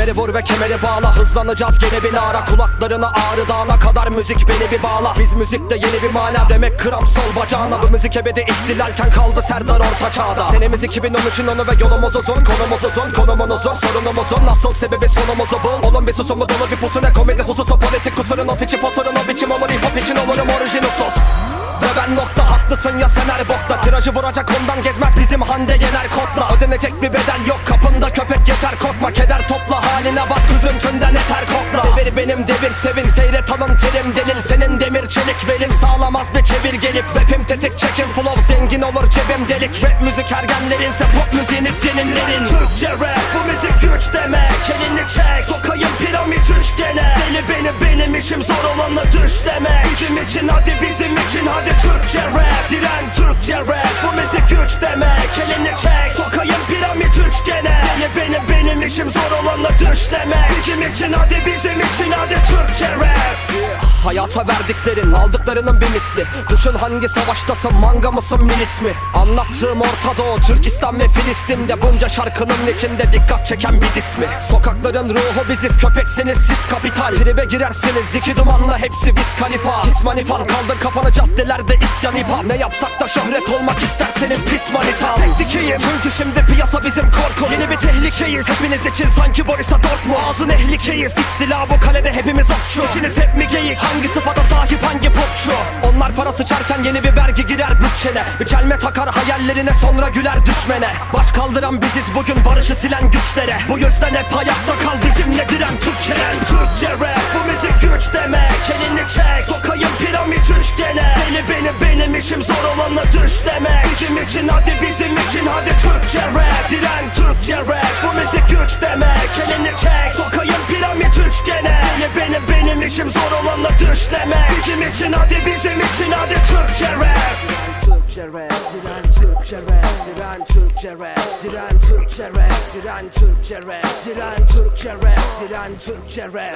Kemeri vur ve kemeri bağla. Hızlanacağız gene bir ara Kulaklarına ağrı dağına kadar müzik beni bir bağla. Biz müzikte yeni bir mana demek kram sol bacağına. Bu müzik ebedi ihtilalken kaldı Serdar orta çağda. Senemiz 2013'ün onu ve yolumuz uzun Konumuz uzun konumun uzun sorunumuz uzun. Nasıl sebebi sonumuzu bul? Oğlum bir susumu dolu bir pusu ne komedi hususu Politik kusurun. O içi posurun o biçim olur Hip hop için olurum orijinosus ve ben nokta haklısın ya sen her bokta. Tirajı vuracak ondan gezmez bizim Hande Yener kodla. Ödenecek bir bedel yok kapında köpek yeter korkma Keder benim devir sevin. Seyret alın terim delil Senin demir çelik belim. Sağlamaz bir çevir gelip Rapim tetik çekim flow zengin olur cebim delik. Rap müzik ergenlerinse pop müziğiniz ceninlerin Türkçe rap bu müzik güç demek. Elini çek sokayım piramit üçgene Deli benim benim işim zor olanla düş demek. Bizim için hadi bizim için hadi Türkçe rap. Diren Türkçe rap bu müzik güç demek. Elini çek sokayım piramit üçgene Deli benim benim işim zor olanla düş demek. Bizim için hadi Hayata verdiklerin aldıklarının bir misli. Düşün hangi savaştasın manga mısın milis mi Anlattığım Orta Doğu Türkistan ve Filistin'de Bunca şarkının içinde dikkat çeken bir dismi Sokakların ruhu biziz köpeksiniz siz kapital. Tribe girersiniz iki dumanla hepsi biz kalifa Kismanifan kaldır kafanı caddelerde isyan hip Ne yapsak da şöhret olmak istersenin pis manital Sektikiyim çünkü şimdi piyasa bizim korku. Yeni bir tehlikeyiz hepiniz için sanki Borussia Dortmund Ağzın ehlikeyiz istila bu kalede hepimiz okçu. İşiniz hep mi geyik? Hangi sıfata sahip hangi popçu? Onlar para sıçarken yeni bir vergi girer bütçene. Bir kelme takar hayallerine sonra güler düşmene. Baş kaldıran biziz bugün barışı silen güçlere. Bu yüzden hep hayatta kal bizimle diren Türkçelen Türkçe rap bu müzik güç demek. Elini çek sokayım piramit üçgene Deli benim benim işim zor olanla düş demek. Bizim için hadi bizim için Diren Türkçe rap. Bu müzik güç demek. Elini çek. Sokayım piramit üçgene. Deli benim benim işim zor olanla düş demek Bizim için hadi bizim için hadi Türkçe rap. Türkçe rap, diren Türkçe rap, diren Türkçe rap, diren Türkçe rap, diren Türkçe rap, diren Türkçe rap, diren Türkçe rap.